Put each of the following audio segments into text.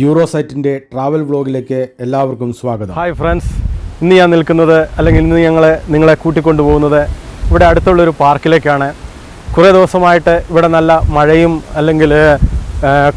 യൂറോസൈറ്റിന്റെ travel വ്ലോഗിലേക്ക് എല്ലാവർക്കും സ്വാഗതം. Hi friends ഇന്ന് ഞാൻ നിൽക്കുന്നത് അല്ലെങ്കിൽ ഇന്ന് ഞങ്ങളെ നിങ്ങളെ കൂട്ടിക്കൊണ്ടുപോകുന്നത് ഇവിടെ അടുത്തുള്ളൊരു പാർക്കിലേക്കാണ്. കുറേ ദിവസമായിട്ട് ഇവിടെ നല്ല മഴയും അല്ലെങ്കിൽ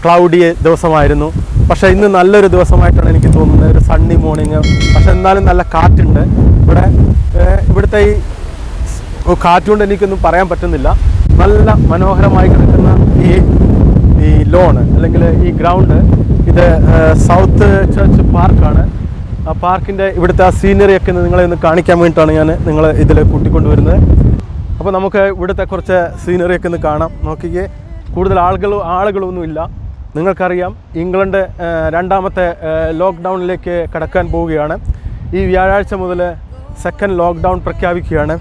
ക്ലൗഡി ദിവസമായിരുന്നു. പക്ഷേ ഇന്ന് നല്ലൊരു ദിവസമായിട്ടാണ് എനിക്ക് തോന്നുന്നത്. ഒരു സണ്ണി മോർണിംഗ് പക്ഷെ എന്നാലും നല്ല കാറ്റുണ്ട്. ഇവിടെ ഇവിടുത്തെ ഈ കാറ്റുകൊണ്ട് എനിക്കൊന്നും പറയാൻ പറ്റുന്നില്ല. നല്ല മനോഹരമായി കിടക്കുന്ന ഈ ഈ ലോൺ അല്ലെങ്കിൽ ഈ ഗ്രൗണ്ട് ഇത് സൗത്ത് ചർച്ച് പാർക്കാണ് ആ പാർക്കിന്റെ ഇവിടുത്തെ ആ സീനറി ഒക്കെ നിങ്ങളെ ഒന്ന് കാണിക്കാൻ വേണ്ടിയിട്ടാണ് ഞാൻ നിങ്ങളെ ഇതിൽ കൂട്ടിക്കൊണ്ടുവരുന്നത്. അപ്പോൾ നമുക്ക് ഇവിടുത്തെ കുറച്ച് സീനറി ഒക്കെ ഒന്ന് കാണാം. നോക്കിക്കേ. കൂടുതൽ ആളുകൾ ആളുകളൊന്നുമില്ല നിങ്ങൾക്കറിയാം ഇംഗ്ലണ്ട് രണ്ടാമത്തെ ലോക്ക്ഡൗണിലേക്ക് കടക്കാൻ പോവുകയാണ്. ഈ വ്യാഴാഴ്ച മുതൽ സെക്കൻഡ് ലോക്ക്ഡൗൺ പ്രഖ്യാപിക്കുകയാണ്.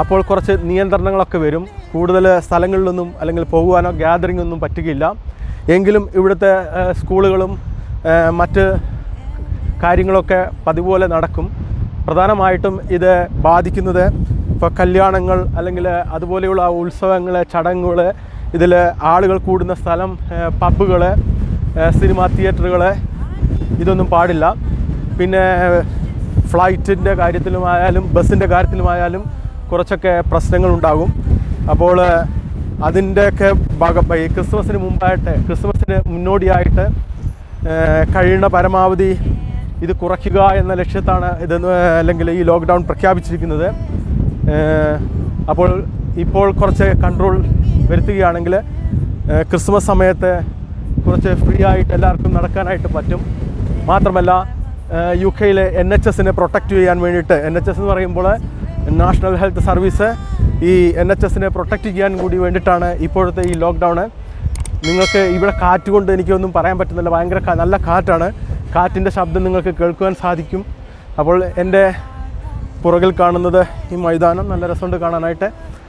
അപ്പോൾ കുറച്ച് നിയന്ത്രണങ്ങളൊക്കെ വരും. കൂടുതൽ സ്ഥലങ്ങളിലൊന്നും അല്ലെങ്കിൽ പോകുവാനോ ഗ്യാതറിംഗ് ഒന്നും പറ്റുകയില്ല. എങ്കിലും ഇവിടുത്തെ സ്കൂളുകളും മറ്റ് കാര്യങ്ങളൊക്കെ പതിപോലെ നടക്കും. പ്രധാനമായിട്ടും ഇത് ബാധിക്കുന്നത് ഇപ്പോൾ കല്യാണങ്ങൾ അല്ലെങ്കിൽ അതുപോലെയുള്ള ഉത്സവങ്ങൾ ചടങ്ങുകൾ ഇതിൽ ആളുകൾ കൂടുന്ന സ്ഥലം പബ്ബുകൾ സിനിമാ തിയേറ്ററുകൾ ഇതൊന്നും പാടില്ല. പിന്നെ ഫ്ലൈറ്റിന്റെ കാര്യത്തിലുമായാലും ബസ്സിന്റെ കാര്യത്തിലുമായാലും കുറച്ചൊക്കെ പ്രശ്നങ്ങളുണ്ടാകും. അപ്പോൾ അതിന്റെയൊക്കെ ഭാഗം ഈ ക്രിസ്മസിന് മുമ്പായിട്ട് ക്രിസ്മസിന് മുന്നോടിയായിട്ട് കഴിയുന്ന പരമാവധി ഇത് കുറയ്ക്കുക എന്ന ലക്ഷ്യത്താണ് ഇതെന്ന് അല്ലെങ്കിൽ ഈ ലോക്ക്ഡൗൺ പ്രഖ്യാപിച്ചിരിക്കുന്നത്. അപ്പോൾ ഇപ്പോൾ കുറച്ച് കൺട്രോൾ വരുത്തുകയാണെങ്കിൽ ക്രിസ്മസ് സമയത്ത് കുറച്ച് ഫ്രീ ആയിട്ട് എല്ലാവർക്കും നടക്കാനായിട്ട് പറ്റും. മാത്രമല്ല യു കെയിലെ എൻ എച്ച് എസിനെ പ്രൊട്ടക്റ്റ് ചെയ്യാൻ വേണ്ടിയിട്ട് എൻ എച്ച് എസ് എന്ന് പറയുമ്പോൾ നാഷണൽ ഹെൽത്ത് സർവീസ് ഈ എൻ എച്ച് എസിനെ പ്രൊട്ടക്റ്റ് ചെയ്യാൻ കൂടി വേണ്ടിയിട്ടാണ് ഇപ്പോഴത്തെ ഈ ലോക്ക്ഡൗണ് നിങ്ങൾക്ക് ഇവിടെ കാറ്റ് കൊണ്ട് എനിക്കൊന്നും പറയാൻ പറ്റുന്നില്ല. ഭയങ്കര നല്ല കാറ്റാണ്. കാറ്റിന്റെ ശബ്ദം നിങ്ങൾക്ക് കേൾക്കുവാൻ സാധിക്കും. അപ്പോൾ എന്റെ പുറകിൽ കാണുന്നത് ഈ മൈതാനം. നല്ല രസമുണ്ട് കാണാനായിട്ട്.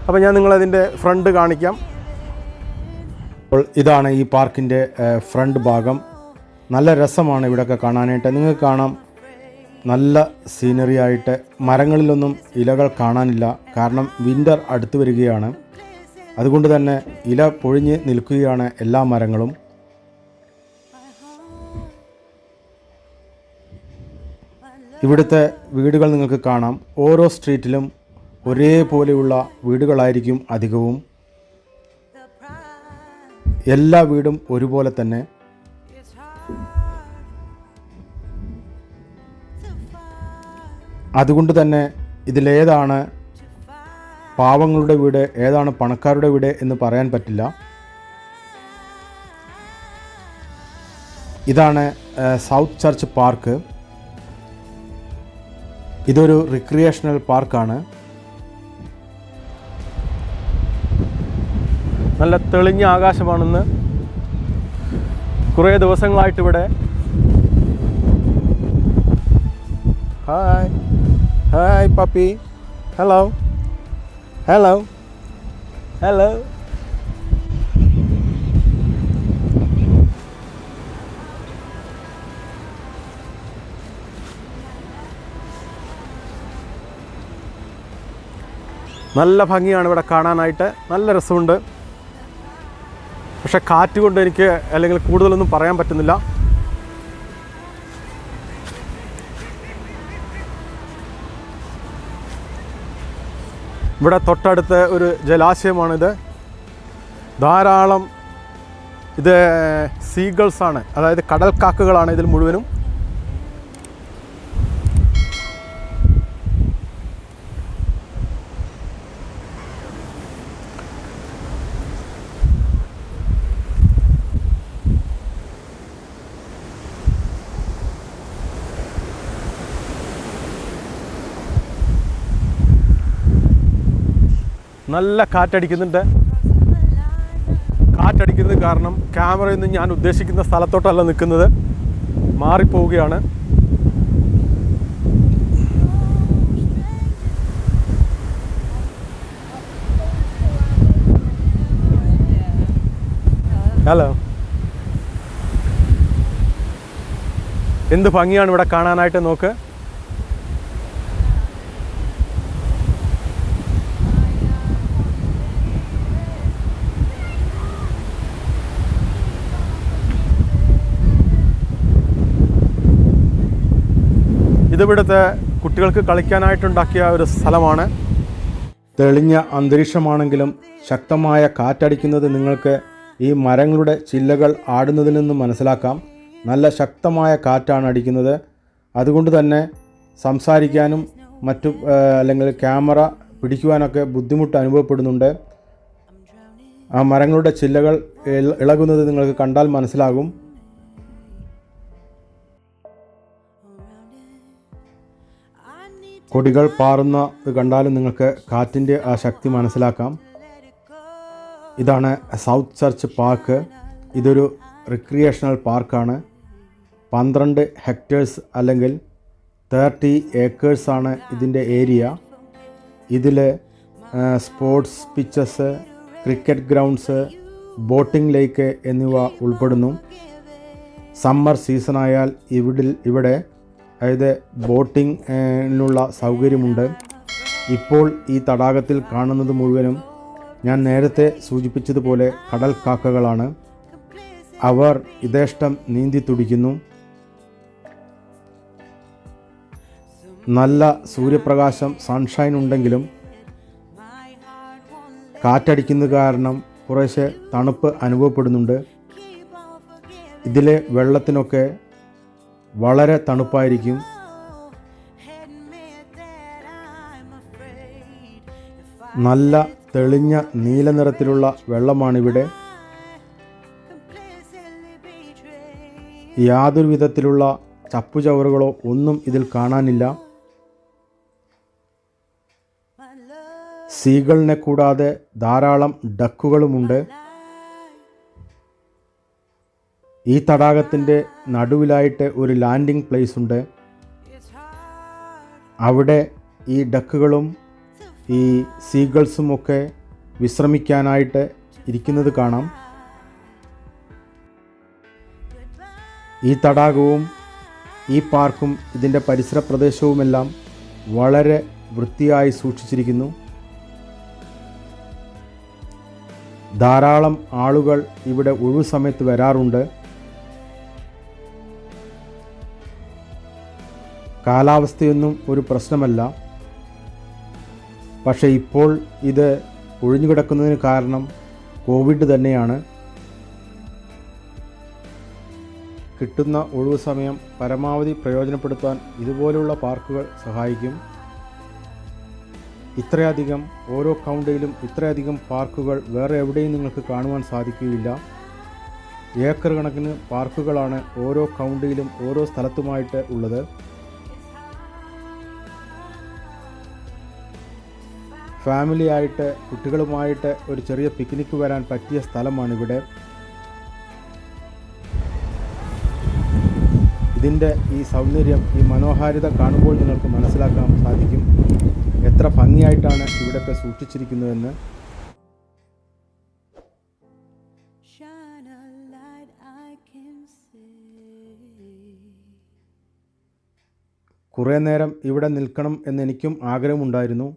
അപ്പോൾ ഞാൻ നിങ്ങളതിന്റെ ഫ്രണ്ട് കാണിക്കാം. അപ്പോൾ ഇതാണ് ഈ പാർക്കിന്റെ ഫ്രണ്ട് ഭാഗം. നല്ല രസമാണ് ഇവിടെയൊക്കെ കാണാനായിട്ട്. നിങ്ങൾക്ക് കാണാം. നല്ല സീനറി ആയിട്ട് മരങ്ങളിലൊന്നും ഇലകൾ കാണാനില്ല. കാരണം വിന്റർ അടുത്തു വരികയാണ്. അതുകൊണ്ട് തന്നെ ഇല പൊഴിഞ്ഞ് നിൽക്കുകയാണ് എല്ലാ മരങ്ങളും. ഇവിടുത്തെ വീടുകൾ നിങ്ങൾക്ക് കാണാം. ഓരോ സ്ട്രീറ്റിലും ഒരേപോലെയുള്ള വീടുകളായിരിക്കും അധികവും. എല്ലാ വീടും ഒരുപോലെ തന്നെ. അതുകൊണ്ട് തന്നെ ഇതിലേതാണ് പാവങ്ങളുടെ വീട് ഏതാണ് പണക്കാരുടെ വീട് എന്ന് പറയാൻ പറ്റില്ല. ഇതാണ് സൗത്ത് ചർച്ച് പാർക്ക് ഇതൊരു റിക്രിയേഷണൽ പാർക്കാണ് നല്ല തെളിഞ്ഞ ആകാശമാണെന്ന് കുറേ ദിവസങ്ങളായിട്ട് ഇവിടെ. Hi hi puppy. Hello. Hello. Hello. നല്ല ഭംഗിയാണ് ഇവിടെ കാണാനായിട്ട് നല്ല രസമുണ്ട് പക്ഷെ കാറ്റ് കൊണ്ട് എനിക്ക് അല്ലെങ്കിൽ കൂടുതലൊന്നും പറയാൻ പറ്റുന്നില്ല ഇവിടെ തൊട്ടടുത്ത് ഒരു ജലാശയമാണിത്. ധാരാളം ഇത് സീഗൾസാണ്. അതായത് കടൽക്കാക്കകളാണ് ഇതിൽ മുഴുവനും. നല്ല കാറ്റടിക്കുന്നുണ്ട്. കാറ്റടിക്കുന്നത് കാരണം ക്യാമറയിൽ നിന്ന് ഞാൻ ഉദ്ദേശിക്കുന്ന സ്ഥലത്തോട്ടല്ല നിൽക്കുന്നത്. മാറിപ്പോവുകയാണ്. ഹലോ. എന്ത് ഭംഗിയാണ് ഇവിടെ കാണാനായിട്ട് നോക്ക്. ഇതിവിടുത്തെ കുട്ടികൾക്ക് കളിക്കാനായിട്ടുണ്ടാക്കിയ ഒരു സ്ഥലമാണ്? തെളിഞ്ഞ അന്തരീക്ഷമാണെങ്കിലും ശക്തമായ കാറ്റടിക്കുന്നത് നിങ്ങൾക്ക് ഈ മരങ്ങളുടെ ചില്ലകൾ ആടുന്നതിൽ നിന്ന് മനസ്സിലാക്കാം. നല്ല ശക്തമായ കാറ്റാണ് അടിക്കുന്നത്. അതുകൊണ്ട് തന്നെ സംസാരിക്കാനും മറ്റു അല്ലെങ്കിൽ ക്യാമറ പിടിക്കുവാനൊക്കെ ബുദ്ധിമുട്ട് അനുഭവപ്പെടുന്നുണ്ട്. ആ മരങ്ങളുടെ ചില്ലകൾ ഇള- ഇളകുന്നത് നിങ്ങൾക്ക് കണ്ടാൽ മനസ്സിലാകും. കൊടികൾ പാറുന്ന കണ്ടാലും നിങ്ങൾക്ക് കാറ്റിന്റെ ആ ശക്തി മനസ്സിലാക്കാം. ഇതാണ് സൗത്ത് ചർച്ച് പാർക്ക്. ഇതൊരു റിക്രിയേഷണൽ പാർക്കാണ്. പന്ത്രണ്ട് ഹെക്ടേഴ്സ് അല്ലെങ്കിൽ തേർട്ടി ഏക്കേഴ്സാണ് ഇതിന്റെ ഏരിയ. ഇതിൽ sports pitches cricket grounds boating lake എന്നിവ ഉൾപ്പെടുന്നു. സമ്മർ സീസണായാൽ ഇവിടെ ഇവിടെ അതായത് ബോട്ടിങ്ങിനുള്ള സൗകര്യമുണ്ട്. ഇപ്പോൾ ഈ തടാകത്തിൽ കാണുന്നത് മുഴുവനും ഞാൻ നേരത്തെ സൂചിപ്പിച്ചതുപോലെ കടൽ കാക്കകളാണ് അവർ യഥേഷ്ടം നീന്തി തുടിക്കുന്നു. നല്ല സൂര്യപ്രകാശം സൺഷൈൻ ഉണ്ടെങ്കിലും കാറ്റടിക്കുന്നത് കാരണം കുറേശ്ശെ തണുപ്പ് അനുഭവപ്പെടുന്നുണ്ട്. ഇതിലെ വെള്ളത്തിനൊക്കെ വളരെ തണുപ്പായിരിക്കും. നല്ല തെളിഞ്ഞ നീല നിറത്തിലുള്ള വെള്ളമാണിവിടെ. യാതൊരു വിധത്തിലുള്ള ചപ്പുചവറുകളോ ഒന്നും ഇതിൽ കാണാനില്ല. സീകളിനെ കൂടാതെ ധാരാളം ഡക്കുകളുമുണ്ട്. ഈ തടാകത്തിന്റെ നടുവിലായിട്ട് ഒരു ലാൻഡിംഗ് പ്ലേസ് ഉണ്ട്. അവിടെ ഈ ഡക്കുകളും ഈ സീഗൾസും ഒക്കെ വിശ്രമിക്കാനായിട്ട് ഇരിക്കുന്നത് കാണാം. ഈ തടാകവും ഈ പാർക്കും ഇതിന്റെ പരിസര പ്രദേശവുമെല്ലാം വളരെ വൃത്തിയായി സൂക്ഷിച്ചിരിക്കുന്നു. ധാരാളം ആളുകൾ ഇവിടെ ഒഴിവു സമയത്ത് വരാറുണ്ട്. കാലാവസ്ഥയൊന്നും ഒരു പ്രശ്നമല്ല. പക്ഷേ ഇപ്പോൾ ഇത് ഒഴിഞ്ഞുകിടക്കുന്നതിന് കാരണം കോവിഡ് തന്നെയാണ്. കിട്ടുന്ന ഒഴിവു സമയം പരമാവധി പ്രയോജനപ്പെടുത്താൻ ഇതുപോലെയുള്ള പാർക്കുകൾ സഹായിക്കും. ഇത്രയധികം ഓരോ കൗണ്ടിയിലും ഇത്രയധികം പാർക്കുകൾ വേറെ എവിടെയും നിങ്ങൾക്ക് കാണുവാൻ സാധിക്കുകയില്ല. ഏക്കർ കണക്കിന് പാർക്കുകളാണ് ഓരോ കൗണ്ടിയിലും ഓരോ സ്ഥലത്തുമായിട്ട് ഉള്ളത്. ഫാമിലി ആയിട്ട് കുട്ടികളുമായിട്ട് ഒരു ചെറിയ പിക്നിക്ക് വരാൻ പറ്റിയ സ്ഥലമാണ് ഇവിടെ ഇതിന്റെ ഈ സൗന്ദര്യം ഈ മനോഹാരിത കാണുമ്പോൾ നിങ്ങൾക്ക് മനസ്സിലാക്കാൻ സാധിക്കും. എത്ര ഭംഗിയായിട്ടാണ് ഇവിടെയൊക്കെ സൂക്ഷിച്ചിരിക്കുന്നതെന്ന്. കുറേ നേരം ഇവിടെ നിൽക്കണം എന്നെനിക്കും ആഗ്രഹമുണ്ടായിരുന്നു.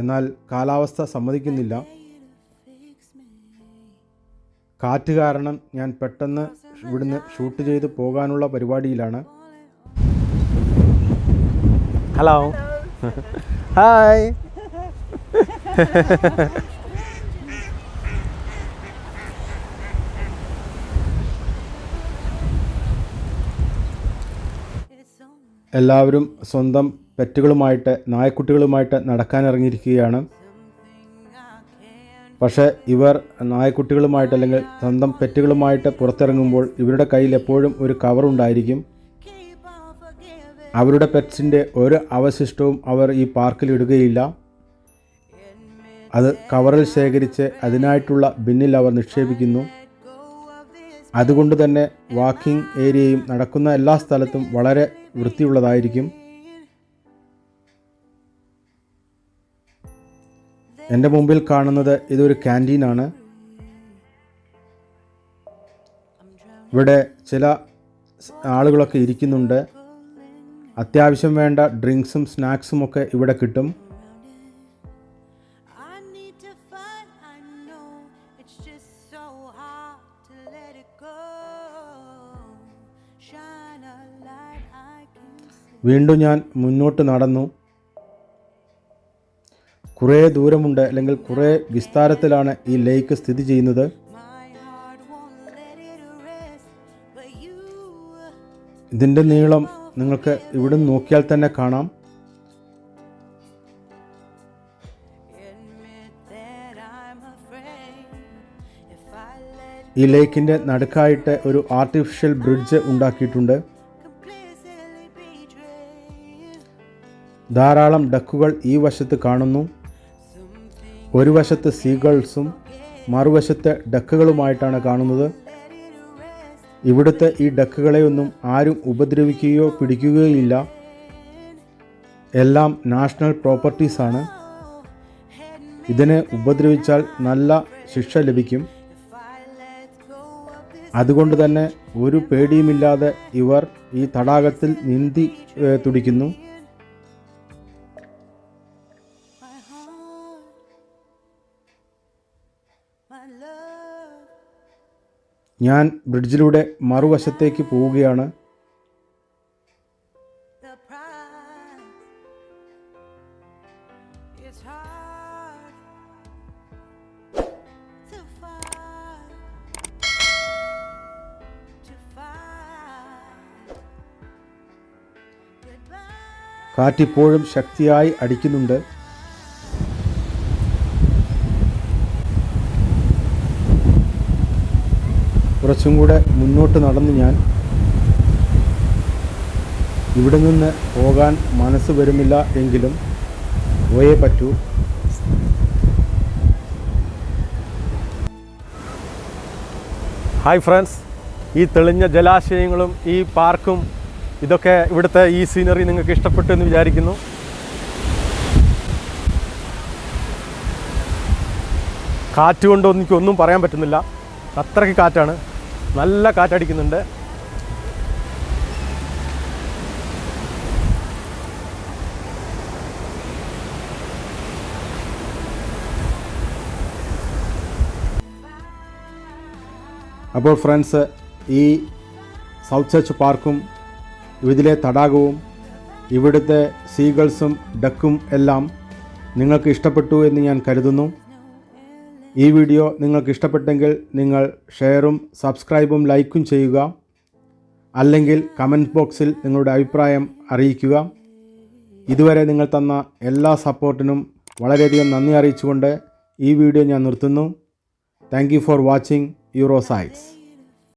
എന്നാൽ കാലാവസ്ഥ സമ്മതിക്കുന്നില്ല. കാറ്റ് കാരണം ഞാൻ പെട്ടെന്ന് ഇവിടുന്ന് ഷൂട്ട് ചെയ്ത് പോകാനുള്ള പരിപാടിയിലാണ്. ഹലോ ഹായ് എല്ലാവരും സ്വന്തം പെറ്റുകളുമായിട്ട് നായക്കുട്ടികളുമായിട്ട് നടക്കാനിറങ്ങിയിരിക്കുകയാണ്. പക്ഷേ ഇവർ നായക്കുട്ടികളുമായിട്ട് അല്ലെങ്കിൽ സ്വന്തം പെറ്റുകളുമായിട്ട് പുറത്തിറങ്ങുമ്പോൾ ഇവരുടെ കയ്യിൽ എപ്പോഴും ഒരു കവർ ഉണ്ടായിരിക്കും. അവരുടെ പെറ്റ്സിന്റെ ഒരു അവശിഷ്ടവും അവർ ഈ പാർക്കിൽ ഇടുകയില്ല. അത് കവറിൽ ശേഖരിച്ച് അതിനായിട്ടുള്ള ബിന്നിൽ അവർ നിക്ഷേപിക്കുന്നു. അതുകൊണ്ട് തന്നെ വാക്കിംഗ് ഏരിയയും നടക്കുന്ന എല്ലാ സ്ഥലത്തും വളരെ വൃത്തിയുള്ളതായിരിക്കും. എന്റെ മുമ്പിൽ കാണുന്നത് ഇതൊരു ക്യാന്റീനാണ്. ഇവിടെ ചില ആളുകളൊക്കെ ഇരിക്കുന്നുണ്ട്. അത്യാവശ്യം വേണ്ട ഡ്രിങ്ക്സും സ്നാക്സും ഒക്കെ ഇവിടെ കിട്ടും. വീണ്ടും ഞാൻ മുന്നോട്ട് നടന്നു. കുറേ ദൂരമുണ്ട് അല്ലെങ്കിൽ കുറേ വിസ്താരത്തിലാണ് ഈ ലേക്ക് സ്ഥിതി ചെയ്യുന്നത്. ഇതിന്റെ നീളം നിങ്ങൾക്ക് ഇവിടെ നോക്കിയാൽ തന്നെ കാണാം. ഈ ലേക്കിന്റെ നടുക്കായിട്ട് ഒരു ആർട്ടിഫിഷ്യൽ ബ്രിഡ്ജ് ഉണ്ടാക്കിയിട്ടുണ്ട്. ധാരാളം ഡക്കുകൾ ഈ വശത്ത് കാണുന്നു. ഒരു വശത്ത് സീഗൾസും മറുവശത്ത് ഡക്കുകളുമായിട്ടാണ് കാണുന്നത്. ഇവിടുത്തെ ഈ ഡക്കുകളെയൊന്നും ആരും ഉപദ്രവിക്കുകയോ പിടിക്കുകയോ ഇല്ല എല്ലാം നാഷണൽ പ്രോപ്പർട്ടീസാണ് ഇതിനെ ഉപദ്രവിച്ചാൽ നല്ല ശിക്ഷ ലഭിക്കും. അതുകൊണ്ട് തന്നെ ഒരു പേടിയുമില്ലാതെ ഇവർ ഈ തടാകത്തിൽ നീന്തി തുടിക്കുന്നു. ഞാൻ ബ്രിഡ്ജിലൂടെ മറുവശത്തേക്ക് പോവുകയാണ്. കാറ്റിപ്പോഴും ശക്തിയായി അടിക്കുന്നുണ്ട്. കുറച്ചും കൂടെ മുന്നോട്ട് നടന്ന് ഞാൻ ഇവിടെ നിന്ന് പോകാൻ മനസ്സ് വരുന്നില്ല എങ്കിലും പോയേ പറ്റൂ. ഹായ് ഫ്രണ്ട്സ് ഈ തെളിഞ്ഞ ജലാശയങ്ങളും ഈ പാർക്കും ഇതൊക്കെ ഇവിടുത്തെ ഈ സീനറി നിങ്ങൾക്ക് ഇഷ്ടപ്പെട്ടു എന്ന് വിചാരിക്കുന്നു. കാറ്റ് കൊണ്ടൊന്നും എനിക്കൊന്നും പറയാൻ പറ്റുന്നില്ല. അത്രയ്ക്ക് കാറ്റാണ്. നല്ല കാറ്റടിക്കുന്നുണ്ട്. അപ്പോൾ ഫ്രണ്ട്സ് ഈ സൗത്ത് ചർച്ച് പാർക്കും ഇതിലെ തടാകവും ഇവിടുത്തെ സീഗൾസും ഡക്കും എല്ലാം നിങ്ങൾക്ക് ഇഷ്ടപ്പെട്ടു എന്ന് ഞാൻ കരുതുന്നു. ഈ വീഡിയോ നിങ്ങൾക്ക് ഇഷ്ടപ്പെട്ടെങ്കിൽ നിങ്ങൾ ഷെയറും സബ്സ്ക്രൈബും ലൈക്കും ചെയ്യുക. അല്ലെങ്കിൽ കമന്റ് ബോക്സിൽ നിങ്ങളുടെ അഭിപ്രായം അറിയിക്കുക. ഇതുവരെ നിങ്ങൾ തന്ന എല്ലാ സപ്പോർട്ടിനും വളരെയധികം നന്ദി അറിയിച്ചുകൊണ്ട് ഈ വീഡിയോ ഞാൻ നിർത്തുന്നു. Thank for watching euro sites